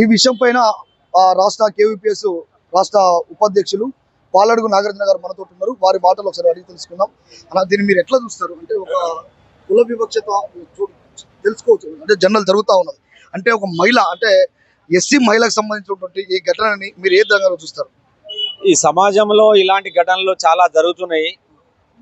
ఈ విషయం పైన రాష్ట్ర కేవీపీఎస్ రాష్ట్ర ఉపాధ్యక్షులు పాలడుగు నాగార్జున గారు మనతో ఉన్నారు. వారి మాటలు ఒకసారి అడిగి తెలుసుకుందాం. అలా దీన్ని మీరు ఎట్లా చూస్తారు? అంటే ఒక కుల వివక్షత తెలుసుకోవచ్చు. అంటే జనరల్ జరుగుతూ ఉన్నది. అంటే ఒక మహిళ అంటే ఎస్సీ మహిళకు సంబంధించినటువంటి ఈ ఘటనని మీరు ఏ విధంగా చూస్తారు? ఈ సమాజంలో ఇలాంటి ఘటనలు చాలా జరుగుతున్నాయి.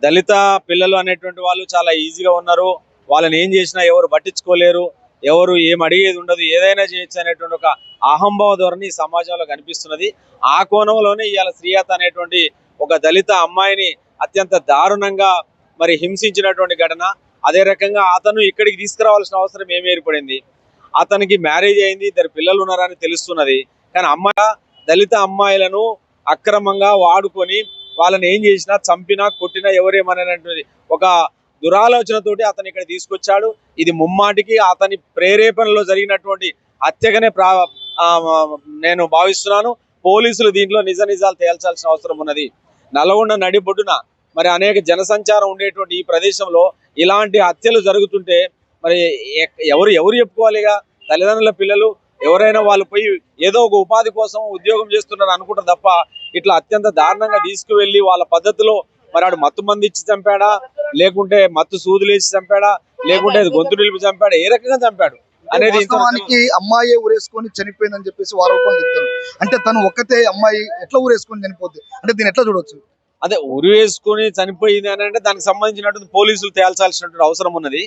దళిత పిల్లలు అనేటువంటి వాళ్ళు చాలా ఈజీగా ఉన్నారు. వాళ్ళని ఏం చేసినా ఎవరు పట్టించుకోలేరు. ఎవరు ఏం అడిగేది ఉండదు. ఏదైనా చేయొచ్చు అనేటువంటి ఒక అహంభావ ధోరణి ఈ సమాజంలో కనిపిస్తున్నది. ఆ కోణంలోనే ఇవాళ శ్రీయాత అనేటువంటి ఒక దళిత అమ్మాయిని అత్యంత దారుణంగా మరి హింసించినటువంటి ఘటన. అదే రకంగా అతను ఇక్కడికి తీసుకురావాల్సిన అవసరం ఏమి ఏర్పడింది? అతనికి మ్యారేజ్ అయింది ఇద్దరు పిల్లలు ఉన్నారని తెలుస్తున్నది. కానీ అమ్మాయి దళిత అమ్మాయిలను అక్రమంగా వాడుకొని వాళ్ళని ఏం చేసినా చంపినా కొట్టినా ఎవరేమనేటువంటి ఒక దురాలోచనతోటి అతను ఇక్కడ తీసుకొచ్చాడు. ఇది ముమ్మాటికి అతని ప్రేరేపణలో జరిగినటువంటి హత్యగానే ప్రా నేను భావిస్తున్నాను. పోలీసులు దీంట్లో నిజ నిజాలు తేల్చాల్సిన అవసరం ఉన్నది. నల్గొండ నడిబొడ్డున మరి అనేక జనసంచారం ఉండేటువంటి ఈ ప్రదేశంలో ఇలాంటి హత్యలు జరుగుతుంటే మరి ఎవరు ఎవరు చెప్పుకోవాలిగా? తల్లిదండ్రుల పిల్లలు ఎవరైనా వాళ్ళు పోయి ఏదో ఒక ఉపాధి కోసం ఉద్యోగం చేస్తున్నారు అనుకుంటారు తప్ప ఇట్లా అత్యంత దారుణంగా తీసుకువెళ్ళి వాళ్ళ పద్ధతిలో మరి ఆడు మత్తు మంది ఇచ్చి చంపాడా? లేకుంటే మత్తు సూదులు వేసి చంపాడా? లేకుంటే గొంతు నిలిపి చంపాడా? ఏ రకంగా చంపాడు? అనేది వాస్తవానికి అమ్మాయి ఊరేసుకొని చనిపోయిందని చెప్పేసి వారోపణ చెప్తారు. అంటే తను ఒక్కతే అమ్మాయి ఎట్లా ఊరేసుకొని చనిపోద్ది అంటే దీన్ని ఎట్లా చూడొచ్చు? అదే ఉరి వేసుకుని చనిపోయింది అని అంటే దానికి సంబంధించినటువంటి పోలీసులు తేల్చాల్సినటువంటి అవసరం ఉన్నది.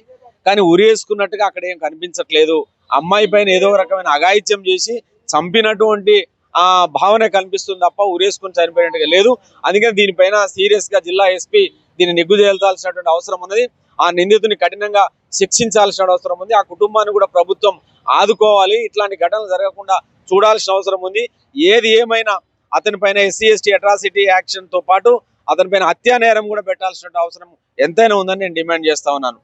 కానీ ఉరి వేసుకున్నట్టుగా అక్కడ ఏం కనిపించట్లేదు. అమ్మాయి పైన ఏదో రకమైన అఘాయిత్యం చేసి చంపినటువంటి ఆ భావన కనిపిస్తుంది తప్ప ఉరేసుకుని చనిపోయినట్టుగా లేదు. అందుకని దీనిపైన సీరియస్గా జిల్లా ఎస్పీ దీన్ని నిగ్గుజేల్చాల్సినటువంటి అవసరం ఉన్నది. ఆ నిందితుని కఠినంగా శిక్షించాల్సిన అవసరం ఉంది. ఆ కుటుంబాన్ని కూడా ప్రభుత్వం ఆదుకోవాలి. ఇట్లాంటి ఘటనలు జరగకుండా చూడాల్సిన అవసరం ఉంది. ఏది ఏమైనా అతని పైన ఎస్సీ ఎస్టీ అట్రాసిటీ యాక్షన్తో పాటు అతనిపైన హత్యా నేరం కూడా పెట్టాల్సిన అవసరం ఎంతైనా ఉందని నేను డిమాండ్ చేస్తా ఉన్నాను.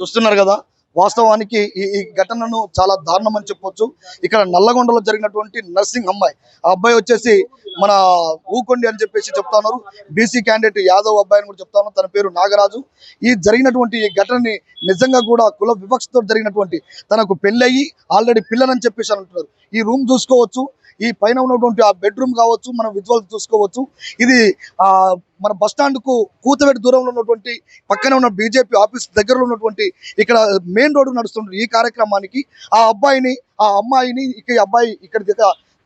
చూస్తున్నారు కదా వాస్తవానికి ఈ ఈ ఘటనను చాలా దారుణం అని చెప్పొచ్చు. ఇక్కడ నల్లగొండలో జరిగినటువంటి నర్సింగ్ అమ్మాయి ఆ అబ్బాయి వచ్చేసి మన ఊకొండి అని చెప్పేసి చెప్తా ఉన్నారు. బీసీ క్యాండిడేట్ యాదవ్ అబ్బాయి అని కూడా చెప్తా ఉన్నారు. తన పేరు నాగరాజు. ఈ జరిగినటువంటి ఈ ఘటనని నిజంగా కూడా కుల వివక్షతో జరిగినటువంటి తనకు పెళ్ళయి ఆల్రెడీ పిల్లలని చెప్పేసి అంటున్నారు. ఈ రూమ్ చూసుకోవచ్చు. ఈ పైన ఉన్నటువంటి ఆ బెడ్రూమ్ కావచ్చు మనం విజువల్ చూసుకోవచ్చు. ఇది ఆ మన బస్ స్టాండ్కు కూతవేటి దూరంలో ఉన్నటువంటి పక్కనే ఉన్న బీజేపీ ఆఫీస్ దగ్గరలో ఉన్నటువంటి ఇక్కడ మెయిన్ రోడ్డు నడుస్తుంది ఈ కార్యక్రమానికి. ఆ అబ్బాయిని ఆ అమ్మాయిని ఇక్కడ అబ్బాయి ఇక్కడ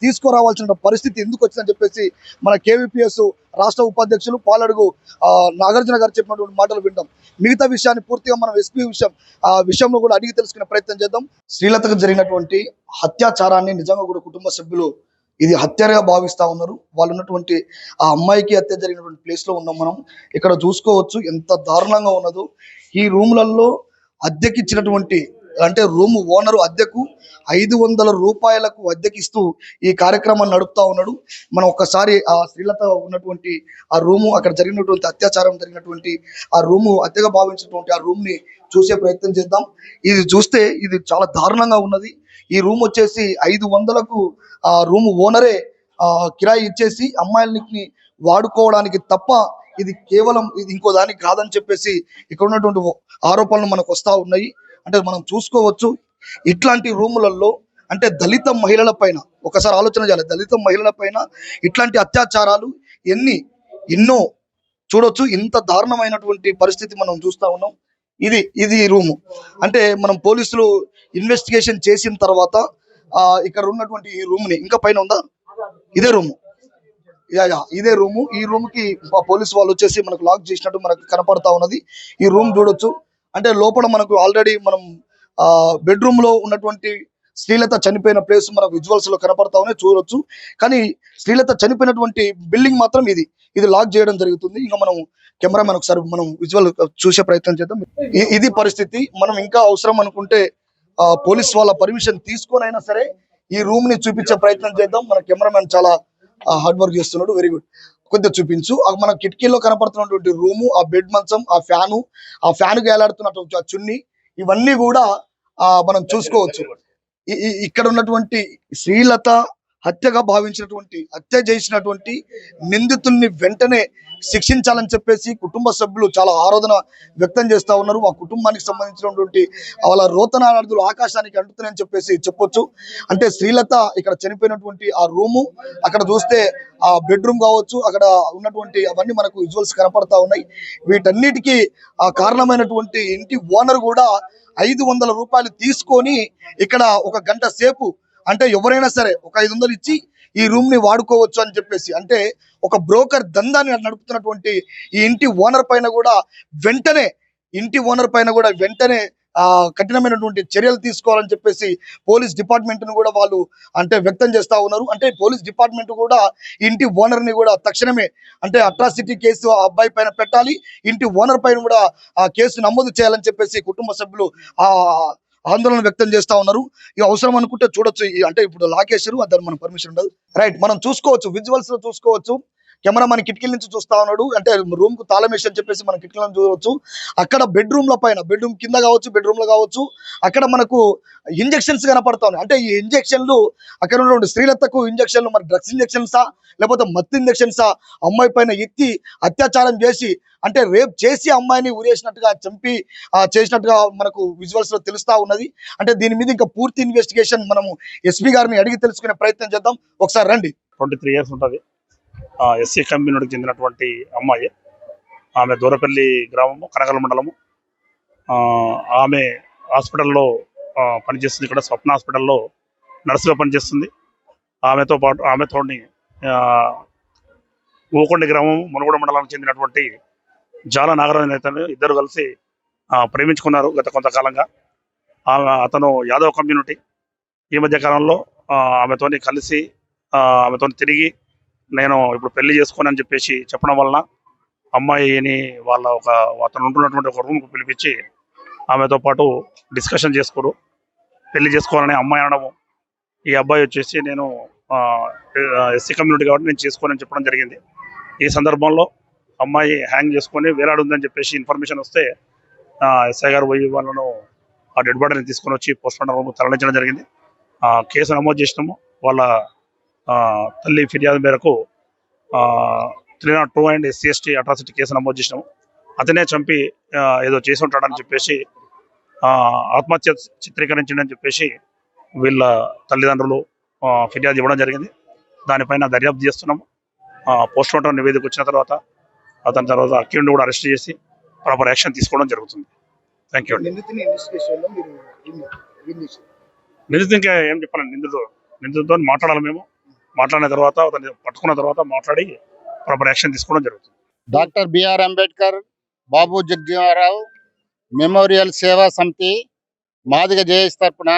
తీసుకురావాల్సిన పరిస్థితి ఎందుకు వచ్చిందని చెప్పేసి మన కేవీపీఎస్ రాష్ట్ర ఉపాధ్యక్షులు పాలడుగు ఆ, నాగార్జున గారు చెప్పినటువంటి మాటలు వింటాం. మిగతా విషయాన్ని పూర్తిగా మనం ఎస్పీ విషయం ఆ విషయంలో కూడా అడిగి తెలుసుకునే ప్రయత్నం చేద్దాం. శ్రీలతకు జరిగినటువంటి అత్యాచారాన్ని నిజంగా కూడా కుటుంబ సభ్యులు ఇది హత్యగా భావిస్తా ఉన్నారు. వాళ్ళు ఉన్నటువంటి ఆ అమ్మాయికి హత్య జరిగినటువంటి ప్లేస్లో ఉన్నాం మనం. ఇక్కడ చూసుకోవచ్చు ఎంత దారుణంగా ఉన్నదో. ఈ రూములలో అద్దెకిచ్చినటువంటి అంటే రూమ్ ఓనరు అద్దెకు ఐదు వందల రూపాయలకు అద్దెకిస్తూ ఈ కార్యక్రమాన్ని నడుపుతా ఉన్నాడు. మనం ఒక్కసారి ఆ శ్రీలత ఉన్నటువంటి ఆ రూము అక్కడ జరిగినటువంటి అత్యాచారం జరిగినటువంటి ఆ రూము అద్దెగా భావించినటువంటి ఆ రూమ్ని చూసే ప్రయత్నం చేద్దాం. ఇది చూస్తే ఇది చాలా దారుణంగా ఉన్నది. ఈ రూమ్ వచ్చేసి ఐదు వందలకు ఆ రూమ్ ఓనరే ఆ కిరాయి ఇచ్చేసి అమ్మాయిలని వాడుకోవడానికి తప్ప ఇది కేవలం ఇది ఇంకో దానికి కాదని చెప్పేసి ఇక్కడ ఉన్నటువంటి ఆరోపణలు మనకు వస్తా ఉన్నాయి. అంటే మనం చూసుకోవచ్చు ఇట్లాంటి రూములలో అంటే దళిత మహిళల పైన ఒకసారి ఆలోచన చేయాలి. దళిత మహిళల పైన ఇట్లాంటి అత్యాచారాలు ఎన్ని ఎన్నో చూడొచ్చు. ఇంత దారుణమైనటువంటి పరిస్థితి మనం చూస్తా ఉన్నాం. ఇది ఇది రూము. అంటే మనం పోలీసులు ఇన్వెస్టిగేషన్ చేసిన తర్వాత ఇక్కడ ఉన్నటువంటి ఈ రూమ్ని ఇంకా పైన ఉందా? ఇదే రూము. యా ఇదే రూము. ఈ రూమ్కి పోలీసు వాళ్ళు వచ్చేసి మనకు లాక్ చేసినట్టు మనకు కనపడతా ఉన్నది. ఈ రూమ్ చూడొచ్చు. అంటే లోపల మనకు ఆల్రెడీ మనం ఆ బెడ్రూమ్లో ఉన్నటువంటి శ్రీలత చనిపోయిన ప్లేస్ మనకు విజువల్స్లో కనపడతా ఉన్నాయి చూడొచ్చు. కానీ శ్రీలత చనిపోయినటువంటి బిల్డింగ్ మాత్రం ఇది. ఇది లాక్ చేయడం జరుగుతుంది. ఇంకా మనం కెమెరామెన్ ఒకసారి మనం విజువల్ చూసే ప్రయత్నం చేద్దాం. ఇది పరిస్థితి. మనం ఇంకా అవసరం అనుకుంటే పోలీస్ వాళ్ళ పర్మిషన్ తీసుకొని అయినా సరే ఈ రూమ్ని చూపించే ప్రయత్నం చేద్దాం. మన కెమెరామెన్ చాలా హార్డ్ వర్క్ చేస్తున్నాడు. వెరీ గుడ్ కొద్దిగా చూపించు. ఆ మన కిటికీలో కనపడుతున్నటువంటి రూము ఆ బెడ్ మంచం ఆ ఫ్యాను ఆ ఫ్యాన్ వేలాడుతున్నటువంటి ఆ చున్ని ఇవన్నీ కూడా ఆ మనం చూసుకోవచ్చు. ఇక్కడ ఉన్నటువంటి శ్రీలత హత్యగా భావించినటువంటి హత్య చేసినటువంటి నిందితుల్ని వెంటనే శిక్షించాలని చెప్పేసి కుటుంబ సభ్యులు చాలా ఆరోధన వ్యక్తం చేస్తా ఉన్నారు. ఆ కుటుంబానికి సంబంధించినటువంటి వాళ్ళ రోతనార్థులు ఆకాశానికి అంటుతున్నాయని చెప్పేసి చెప్పొచ్చు. అంటే శ్రీలత ఇక్కడ చనిపోయినటువంటి ఆ రూము అక్కడ చూస్తే ఆ బెడ్రూమ్ కావచ్చు అక్కడ ఉన్నటువంటి అవన్నీ మనకు విజువల్స్ కనపడతా ఉన్నాయి. వీటన్నిటికీ ఆ కారణమైనటువంటి ఇంటి ఓనర్ కూడా ఐదు వందల రూపాయలు తీసుకొని ఇక్కడ ఒక గంట సేపు అంటే ఎవరైనా సరే ఒక ఐదు వందలు ఇచ్చి ఈ రూమ్ని వాడుకోవచ్చు అని చెప్పేసి అంటే ఒక బ్రోకర్ దందాన్ని నడుపుతున్నటువంటి ఈ ఇంటి ఓనర్ పైన కూడా వెంటనే ఇంటి ఓనర్ పైన కూడా వెంటనే ఆ కఠినమైనటువంటి చర్యలు తీసుకోవాలని చెప్పేసి పోలీస్ డిపార్ట్మెంట్ను కూడా వాళ్ళు అంటే వ్యక్తం చేస్తా ఉన్నారు. అంటే పోలీస్ డిపార్ట్మెంట్ కూడా ఇంటి ఓనర్ని కూడా తక్షణమే అంటే అట్రాసిటీ కేసు ఆ అబ్బాయి పైన పెట్టాలి. ఇంటి ఓనర్ పైన కూడా ఆ కేసు నమోదు చేయాలని చెప్పేసి కుటుంబ సభ్యులు ఆ ఆందోళన వ్యక్తం చేస్తా ఉన్నారు. ఇక అవసరం అనుకుంటే చూడొచ్చు. అంటే ఇప్పుడు లాకేశారు దాన్ని మన పర్మిషన్ ఉండదు. రైట్ మనం చూసుకోవచ్చు విజువల్స్లో చూసుకోవచ్చు. కెమెరా మన కిటికీల నుంచి చూస్తా ఉన్నాడు. అంటే రూమ్కు తాళం వేసి అని చెప్పేసి మన కిటికీలను చూడవచ్చు అక్కడ బెడ్రూమ్ ల పైన బెడ్రూమ్ కింద కావచ్చు బెడ్రూమ్లో కావచ్చు అక్కడ మనకు ఇంజెక్షన్స్ కనపడతా ఉన్నాయి. అంటే ఈ ఇంజెక్షన్లు అక్కడ ఉన్నటువంటి స్త్రీలతకు ఇంజెక్షన్లు మరి డ్రగ్స్ ఇంజెక్షన్సా లేకపోతే మత్తు ఇంజెక్షన్సా అమ్మాయి పైన ఎత్తి అత్యాచారం చేసి అంటే రేప్ చేసి అమ్మాయిని ఉరేసినట్టుగా చంపి ఆ, చేసినట్టుగా మనకు విజువల్స్లో తెలుస్తా ఉన్నది. అంటే దీని మీద ఇంకా పూర్తి ఇన్వెస్టిగేషన్ మనము ఎస్పీ గారిని అడిగి తెలుసుకునే ప్రయత్నం చేద్దాం. ఒకసారి రండి. ట్వంటీ త్రీ ఇయర్స్ ఉంటుంది. ఎస్సీ కమ్యూనిటీకి చెందినటువంటి అమ్మాయి. ఆమె దూరపల్లి గ్రామము కనగల మండలము. ఆమె హాస్పిటల్లో పనిచేస్తుంది ఇక్కడ స్వప్న హాస్పిటల్లో నర్సుగా పనిచేస్తుంది. ఆమెతో పాటు ఆమెతోని ఊకొండ గ్రామం మునుగోడ మండలానికి చెందినటువంటి జాల నాగరాజు నేతలు ఇద్దరు కలిసి ప్రేమించుకున్నారు గత కొంతకాలంగా. ఆమె అతను యాదవ్ కమ్యూనిటీ. ఈ మధ్య కాలంలో ఆమెతోని కలిసి ఆమెతో ఆమెతోని తిరిగి నేను ఇప్పుడు పెళ్ళి చేసుకోనని చెప్పేసి చెప్పడం వలన అమ్మాయిని వాళ్ళ ఒక అతను ఉంటున్నటువంటి ఒక రూమ్కి పిలిపించి ఆమెతో పాటు డిస్కషన్ చేసుకోరు పెళ్ళి చేసుకోవాలని అమ్మాయి అనడము. ఈ అబ్బాయి వచ్చేసి నేను ఎస్సీ కమ్యూనిటీ కాబట్టి నేను చేసుకోనని చెప్పడం జరిగింది. ఈ సందర్భంలో అమ్మాయి హ్యాంగ్ చేసుకొని వేలాడుందని చెప్పేసి ఇన్ఫర్మేషన్ వస్తే ఎస్ఐ గారు పోయి వాళ్ళను ఆ డెడ్ బాడీని తీసుకొని వచ్చి పోస్ట్ మార్టం రూమ్ తరలించడం జరిగింది. ఆ, కేసు నమోదు చేసినాము. వాళ్ళ తల్లి ఫిర్యాదు మేరకు three not two and SC ST atrocity case నమోదు చేసినాము. అతనే చంపి ఏదో చేసి ఉంటాడని చెప్పేసి ఆత్మహత్య చిత్రీకరించిండని చెప్పేసి వీళ్ళ తల్లిదండ్రులు ఫిర్యాదు ఇవ్వడం జరిగింది. దానిపైన దర్యాప్తు చేస్తున్నాము. పోస్ట్ మార్టం నివేదిక వచ్చిన తర్వాత అతని తర్వాత అక్యూండ్ కూడా అరెస్ట్ చేసి ప్రాపర్ యాక్షన్ తీసుకోవడం జరుగుతుంది. థ్యాంక్ యూ అండి. నిందితుని ఇన్వెస్టిగేషన్లో మీరు నిందితు ఇంకా ఏం చెప్పాలండి నిందితుడు నిందితుతో మాట్లాడాలి మేము. మాట్లాడిన తర్వాత అతన్ని పట్టుకున్న తర్వాత మాట్లాడి ప్రాపర్ యాక్షన్ తీసుకోవడం జరుగుతుంది. Doctor B R Ambedkar Babu Jagjivanrao memorial సేవా సమితి మాదిగ జేఎస్ తరపున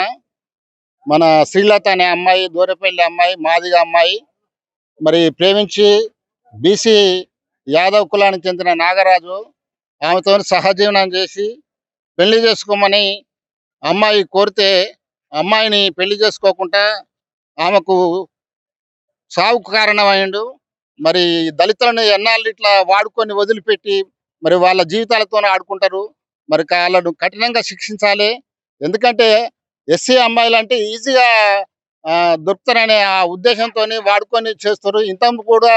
మన శ్రీలత అనే అమ్మాయి దూరపల్లి అమ్మాయి మాదిగ అమ్మాయి మరి ప్రేమించి బీసీ యాదవ్ కులానికి చెందిన నాగరాజు ఆమెతో సహజీవనం చేసి పెళ్ళి చేసుకోమని అమ్మాయి కోరితే అమ్మాయిని పెళ్ళి చేసుకోకుండా ఆమెకు సావుకు కారణమైండు. మరి దళితులను ఎన్నాళ్ళు ఇట్లా వాడుకొని వదిలిపెట్టి మరి వాళ్ళ జీవితాలతో ఆడుకుంటారు. మరి వాళ్ళను కఠినంగా శిక్షించాలి. ఎందుకంటే ఎస్సీ అమ్మాయిలు అంటే ఈజీగా దొరుకుతారనే ఆ ఉద్దేశంతో వాడుకొని చేస్తారు. ఇంత కూడా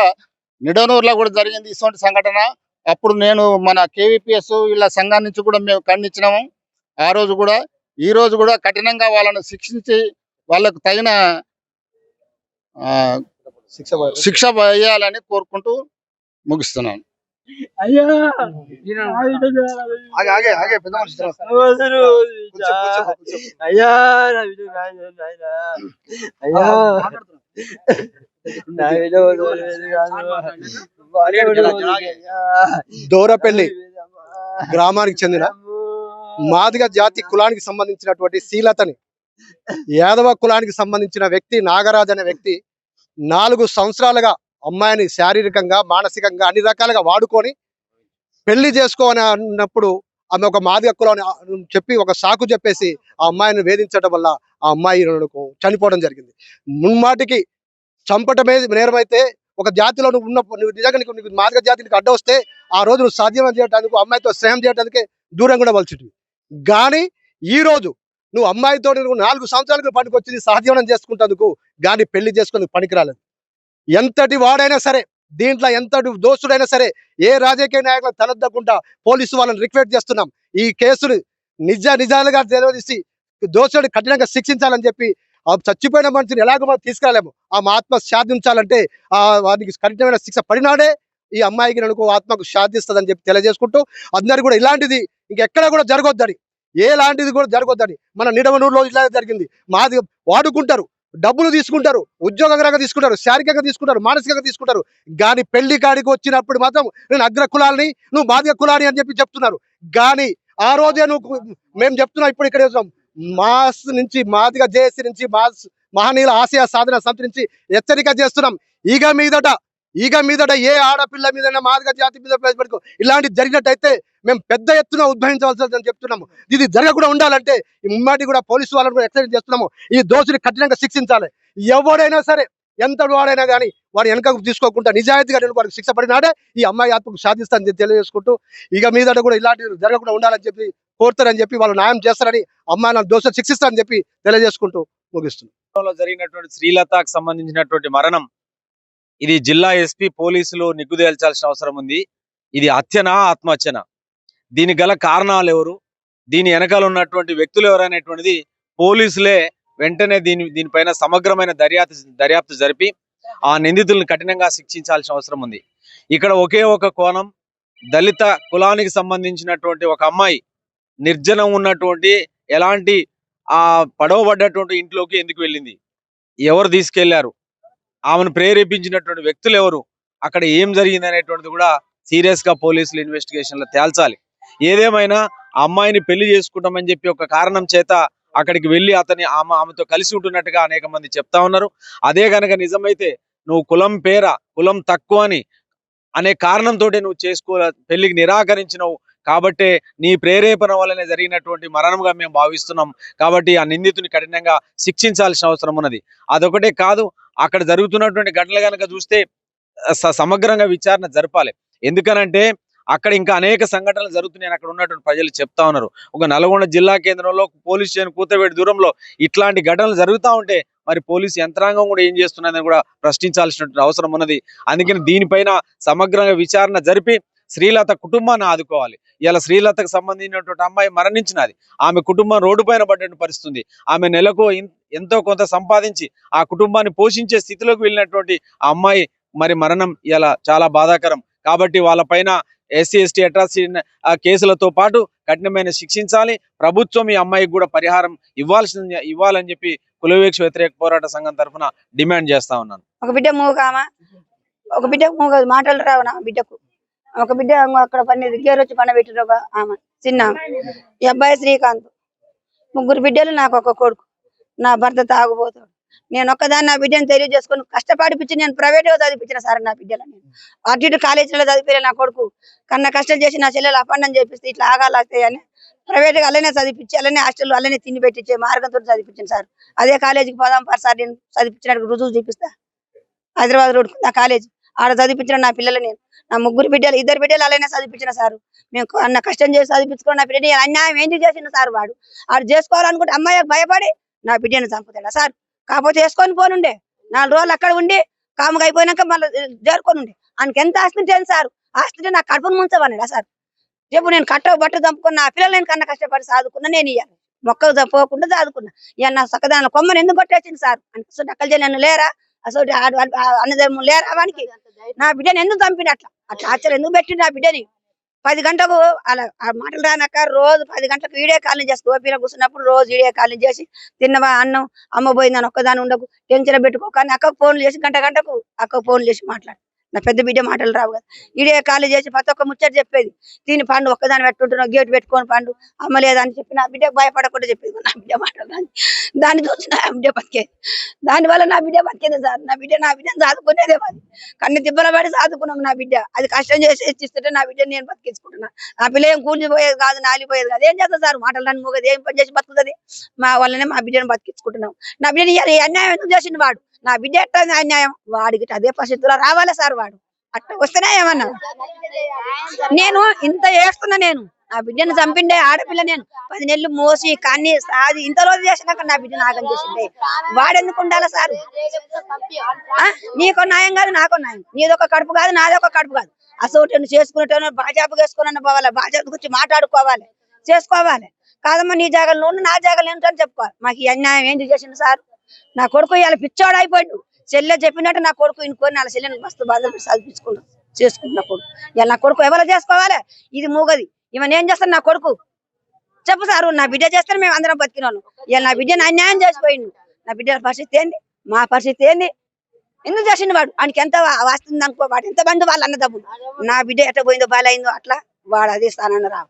నిడనూరులో కూడా జరిగింది ఇటువంటి సంఘటన. అప్పుడు నేను మన కేవీపీఎస్ వీళ్ళ సంఘం నుంచి కూడా మేము ఖండించినాము. ఆ రోజు కూడా ఈ రోజు కూడా కఠినంగా వాళ్ళను శిక్షించి వాళ్ళకు తగిన ఆ, శిక్ష వేయాలని కోరుకుంటూ ముగిస్తున్నాను. అయ్యా. దూరపల్లి గ్రామానికి చెందిన మాదిగ జాతి కులానికి సంబంధించినటువంటి శీలతని యాదవ కులానికి సంబంధించిన వ్యక్తి నాగరాజ్ అనే వ్యక్తి నాలుగు సంవత్సరాలుగా అమ్మాయిని శారీరకంగా మానసికంగా అన్ని రకాలుగా వాడుకొని పెళ్ళి చేసుకోని అన్నప్పుడు ఆమె ఒక మాది హక్కులో చెప్పి ఒక సాకు చెప్పేసి ఆ అమ్మాయిని వేధించడం వల్ల ఆ అమ్మాయి చనిపోవడం జరిగింది. మున్మాటికి చంపటమే నేరమైతే ఒక జాతిలో నువ్వు ఉన్న నువ్వు నిజంగా నీకు నీకు మాదిగ జాతికి అడ్డ వస్తే ఆ రోజు నువ్వు సాధ్యం చేయడానికి అమ్మాయితో స్నేహం చేయడానికి దూరం కూడా వలసిటివి కానీ ఈ రోజు నువ్వు అమ్మాయితో నువ్వు నాలుగు సంవత్సరాలకు పనికొచ్చింది సహజీవనం చేసుకుంటందుకు కానీ పెళ్ళి చేసుకుని పనికిరాలేదు. ఎంతటి వాడైనా సరే దీంట్లో ఎంతటి దోషుడైనా సరే ఏ రాజకీయ నాయకులు తలద్దకుండా పోలీసు వాళ్ళని రిక్వెస్ట్ చేస్తున్నాం. ఈ కేసును నిజ నిజాలుగా తెలియజేసి దోషుడు కఠినంగా శిక్షించాలని చెప్పి ఆ చచ్చిపోయిన మనిషిని ఎలాగో మనం తీసుకురాలేము. ఆ ఆత్మ శాంతించాలంటే ఆ వారికి కఠినమైన శిక్ష పడినాడే ఈ అమ్మాయికి నడుకు ఆత్మకు శాంతిస్తుందని చెప్పి తెలియజేసుకుంటూ అందరు కూడా ఇలాంటిది ఇంకెక్కడ కూడా జరగొద్దని ఎలాంటిది కూడా జరగొద్దని మన నిడమనూరులో ఇలా జరిగింది. మాది వాడుకుంటారు డబ్బులు తీసుకుంటారు ఉద్యోగంగా తీసుకుంటారు శారీరకంగా తీసుకుంటారు మానసికంగా తీసుకుంటారు. కానీ పెళ్ళి కాడికి వచ్చినప్పుడు మాత్రం నేను అగ్ర కులాలని నువ్వు మాదిగ కులాని అని చెప్పి చెప్తున్నారు. కానీ ఆ రోజే నువ్వు మేము చెప్తున్నాం ఇప్పుడు ఇక్కడ చూసాం మాస్ నుంచి మాదిగ జేఏసీ నుంచి మాస్ మహనీయుల ఆశయ సాధన సంతరించి హెచ్చరిక చేస్తున్నాం. ఇక మీదట ఈగ మీదట ఏ ఆడపిల్ల మీద మాదిగ జాతి మీద పెట్టుకో ఇలాంటి జరిగినట్టయితే మేము పెద్ద ఎత్తున ఉద్భవించవలసిందని చెప్తున్నాము. ఇది జరగకుండా ఉండాలంటే ఈ ముమ్మాటి కూడా పోలీసు వాళ్ళని కూడా ఎక్సైజ్ చేస్తున్నాము. ఈ దోషుని కఠినంగా శిక్షించాలి. ఎవడైనా సరే ఎంత వాడైనా కానీ వాడు వెనకకు తీసుకోకుండా నిజాయితీగా నేను వాడికి శిక్ష పడినాడే ఈ అమ్మాయి ఆత్మకు సాధిస్తానని తెలియజేసుకుంటూ ఇక మీదట కూడా ఇలాంటివి జరగకుండా ఉండాలని చెప్పి కోరుతారని చెప్పి వాళ్ళు న్యాయం చేస్తారని అమ్మాయి నా దోష శిక్షిస్తారని చెప్పి తెలియజేసుకుంటూ ముగిస్తున్నాను. జరిగినటువంటి శ్రీలతకు సంబంధించినటువంటి మరణం ఇది జిల్లా ఎస్పీ పోలీసులు నిగ్గు తేల్చాల్సిన అవసరం ఉంది. ఇది హత్యనా ఆత్మహత్యనా? దీనికి గల కారణాలు ఎవరు? దీని వెనకాల ఉన్నటువంటి వ్యక్తులు ఎవరనేటువంటిది పోలీసులే వెంటనే దీని దీనిపైన సమగ్రమైన దర్యాప్తు దర్యాప్తు జరిపి ఆ నిందితులను కఠినంగా శిక్షించాల్సిన అవసరం ఉంది. ఇక్కడ ఒకే ఒక కోణం దళిత కులానికి సంబంధించినటువంటి ఒక అమ్మాయి నిర్జనం ఉన్నటువంటి ఎలాంటి ఆ పడవబడ్డటువంటి ఇంట్లోకి ఎందుకు వెళ్ళింది? ఎవరు తీసుకెళ్ళారు? ఆమెను ప్రేరేపించినటువంటి వ్యక్తులు ఎవరు? అక్కడ ఏం జరిగింది అనేటువంటిది కూడా సీరియస్గా పోలీసులు ఇన్వెస్టిగేషన్లో తేల్చాలి. ఏదేమైనా అమ్మాయిని పెళ్ళి చేసుకుంటామని చెప్పి ఒక కారణం చేత అక్కడికి వెళ్ళి అతని ఆమె ఆమెతో కలిసి ఉంటున్నట్టుగా అనేక మంది చెప్తా ఉన్నారు. అదే గనక నిజమైతే నువ్వు కులం పేర కులం తక్కువ అని అనే కారణంతో నువ్వు చేసుకో పెళ్ళికి నిరాకరించినవు కాబట్టే నీ ప్రేరేపణ వల్లనే జరిగినటువంటి మరణంగా మేము భావిస్తున్నాం. కాబట్టి ఆ నిందితుని కఠినంగా శిక్షించాల్సిన అవసరం ఉన్నది. అదొకటే కాదు అక్కడ జరుగుతున్నటువంటి ఘటనలు కనుక చూస్తే స- సమగ్రంగా విచారణ జరపాలి. ఎందుకనంటే అక్కడ ఇంకా అనేక సంఘటనలు జరుగుతున్నాయని అక్కడ ఉన్నటువంటి ప్రజలు చెప్తా ఉన్నారు. ఒక నల్గొండ జిల్లా కేంద్రంలో పోలీస్ స్టేషన్ కూతవేడి దూరంలో ఇట్లాంటి ఘటనలు జరుగుతూ ఉంటే మరి పోలీసు యంత్రాంగం కూడా ఏం చేస్తున్నదని కూడా ప్రశ్నించాల్సినటువంటి అవసరం ఉన్నది. అందుకని దీనిపైన సమగ్రంగా విచారణ జరిపి శ్రీలత కుటుంబాన్ని ఆదుకోవాలి. ఇలా శ్రీలతకు సంబంధించినటువంటి అమ్మాయి మరణించినది. ఆమె కుటుంబం రోడ్డు పైన పడ్డట్టు పరిస్థితుంది. ఆమె నెలకు ఎంతో కొంత సంపాదించి ఆ కుటుంబాన్ని పోషించే స్థితిలోకి వెళ్ళినటువంటి ఆ అమ్మాయి మరి మరణం ఇలా చాలా బాధాకరం. కాబట్టి వాళ్ళపైన ఎస్సీ ఎస్టీ అట్రాసిటీ ఆ కేసులతో పాటు కఠినమైన శిక్షించాలి. ప్రభుత్వం ఈ అమ్మాయికి కూడా పరిహారం ఇవ్వాల్సింది ఇవ్వాలని చెప్పి కులవేక్ష వ్యతిరేక పోరాట సంఘం తరఫున డిమాండ్ చేస్తా ఉన్నాను. ఒక బిడ్డ మూగామ ఒక బిడ్డకు మూగదు మాటలు రావు నా బిడ్డకు. ఒక బిడ్డ అక్కడ పని గేరు వచ్చి పని పెట్టిన ఒక ఆమె చిన్న ఈ అబ్బాయి శ్రీకాంత్. ముగ్గురు బిడ్డలు నాకు ఒక కొడుకు. నా భర్త తాగుబోతాడు. నేను ఒక్కదాన్ని నా బిడ్డను తెలియజేసుకుని కష్టపడిపించి నేను ప్రైవేట్గా చదివించిన సార్ నా బిడ్డలని అటు ఇటు కాలేజీలో చదివిపోయే నా కొడుకు. కన్నా కష్టం చేసి నా చెల్లెలు అపండం చేపిస్తే ఇట్లా ఆగాలి ప్రైవేట్గా ప్రైవేట్ అలానే చదివించి అలానే హాస్టల్ అలానే తిండి పెట్టించే మార్గంతో చదివించాను సార్. అదే కాలేజీకి పోదాం పర్ సార్ నేను చదివించినట్టు రుజువు చూపిస్తా. హైదరాబాద్ రోడ్ నా కాలేజ్ ఆడ చదివించిన నా పిల్లలు నేను. నా ముగ్గురు బిడ్డలు ఇద్దరు బిడ్డలు అలానే చదివించిన సారు. మేము అన్న కష్టం చేసి చదివించుకున్న నా బిడ్డని అన్యాయం ఏంటి చేసిన సార్ వాడు? ఆడు చేసుకోవాలనుకుంటే అమ్మాయి భయపడి నా బిడ్డను చంపుతాడా సార్? కాకపోతే వేసుకొని పోనుండే. నాలుగు రోజులు అక్కడ ఉండి కాముగా అయిపోయినాక మళ్ళీ చేరుకొని ఉండే. ఆయనకి ఎంత ఆస్తి సార్? ఆస్తి నా కడుపును ముంచవన్నాడా సార్? రేపు నేను కట్ట బట్ట చంపుకున్న నా పిల్లలు నేను కన్నా కష్టపడి చదువుకున్నా నేను ఇయ్యాను. మొక్కలు చంపుకోకుండా చదువుకున్నా ఇక నా సక్కదాని కొమ్మని ఎందుకు కొట్టేసింది సార్? అసలు అక్కలు చెల్లెలు లేరా? అసలు అన్నదమ్ము లేరా వానికి? నా బిడ్డని ఎందుకు చంపిన అట్లా? అట్లా ఆశ్చర్యం ఎందుకు పెట్టిండు నా బిడ్డని? పది గంటలకు అలా ఆ మాటలు రానక్క రోజు పది గంటలకు వీడియో కాలనీ చేసి గోపీలో కూర్చున్నప్పుడు రోజు వీడియో కాలనీ చేసి తిన్నవా అన్నం? అమ్మ పోయిందని ఒక్కదాని ఉండకు టెన్షన్ పెట్టుకో. కానీ అక్కకు ఫోన్లు చేసి గంట గంటకు అక్కకు ఫోన్లు చేసి మాట్లాడు. నా పెద్ద బిడ్డ మాటలు రావు కదా. ఇడే కాళ్ళు చేసి ప్రతి ఒక్క ముచ్చట చెప్పేది. తిని పండు ఒక్కదాని పెట్టుకుంటున్నావు గేట్ పెట్టుకొని పండు అమ్మ లేదని చెప్పి నా బిడ్డకు భయపడకుండా చెప్పేది. నా బిడ్డ మాటలు కానీ దాన్ని చూసి నా బిడ్డ బతికేది. దానివల్ల నా బిడ్డ బతికేది సార్. నా బిడ్డ నా బిడ్డను సాదుకునేదే మాది. కన్ను తిబ్బల పడి సాదుకున్నాం నా బిడ్డ. అది కష్టం చేసి ఇచ్చిస్తుంటే నా బిడ్డ నేను బతికించుకుంటున్నా. ఆ పిల్ల ఏం కూలిపోయేది కాదు నాలిపోయేది కాదు. ఏం చేస్తా సార్? మాటలు రాని మోగదు. ఏం పని చేసి బతుకుతుంది? మా వల్లనే మా బిడ్డను బతికించుకుంటున్నాం. నా బిడ్డని అన్యాయం ఎందుకు చేసిండు వాడు? నా బిడ్డ ఎట్లా అన్యాయం వాడికి అదే పరిస్థితుల్లో రావాలా సార్ వాడు? అట్లా వస్తేనే ఏమన్నా? నేను ఇంత చేస్తున్నా నేను. నా బిడ్డను చంపిండే ఆడపిల్ల నేను. పది నెలలు మోసి కన్ని సాది ఇంత రోజు చేసినాక నా బిడ్డ నాగం చేసిండే వాడెందుకు ఉండాలా సార్? ఆ? నీకో న్యాయం కాదు నాకో న్యాయం. నీదొక కడుపు కాదు నాదొక కడుపు కాదు. అసోటను చేసుకునేటోను బాజాపు వేసుకుని పోవాలి? బాజాపు గురించి మాట్లాడుకోవాలి. చేసుకోవాలి. కాదమ్మా నీ జాగాలో నువ్వు నా జాగాలు ఏంటని చెప్పుకోవాలి. మాకు అన్యాయం ఏంటి చేసిండు సార్? నా కొడుకు ఇవాళ పిచ్చోడు అయిపోయాడు. చెల్లె చెప్పినట్టు నా కొడుకు ఇనుకొని వాళ్ళ చెల్లెని మస్తు బాధలు చదివించుకున్నాను చేసుకుంటున్నా కొడుకు. ఇవాళ నా కొడుకు ఎవరు చేసుకోవాలి? ఇది మూగది. ఈమె ఏం చేస్తాను నా కొడుకు. చెప్పు సారు నా బిడ్డ చేస్తే మేము అందరం బతికినాను ఇవాళ నా బిడ్డను అన్యాయం చేసిపోయిండు. నా బిడ్డ పరిస్థితి ఏంది? మా పరిస్థితి ఏంది? ఎందుకు చేసిండు వాడు? వానికి ఎంత వా- వస్తుంది అనుకో వాడు ఎంత మంది అన్న డబ్బులు నా బిడ్డ ఎట్ట పోయిందో బాలైందో అట్లా వాడు అదే స్థానాన్ని రావు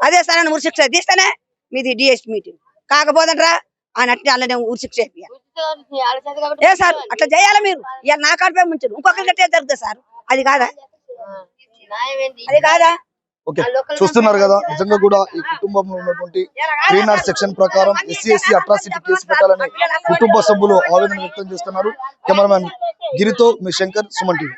అదే స్థానాన్ని ఉరిశిక్ష తీస్తేనే మీది డిఎస్ మీటింగ్ కాకపోదంట్రా అని అట్లా అలానే ఉరిశిక్ష చేపియాలి ఏ సార్ అట్లా చేయాలి మీరు. ఇవాళ నా కాడిపై ముంచారు. ఇంకొకరికి గట్టే జరుగుతుంది సార్. అది కాదా? అది కాదా? ఓకే. చూస్తున్నారు కదా నిజంగా కూడా ఈ కుటుంబంలో ఉన్నటువంటి త్రీ నాట్ సెక్షన్ ప్రకారం ఎస్సీ ఎస్సీ అట్రాసిటీ కేసు పెట్టాలని కుటుంబ సభ్యులు ఆవేదన వ్యక్తం చేస్తున్నారు. కెమెరామ్యాన్ గిరితో మీ శంకర్ సుమన్ టీవీ.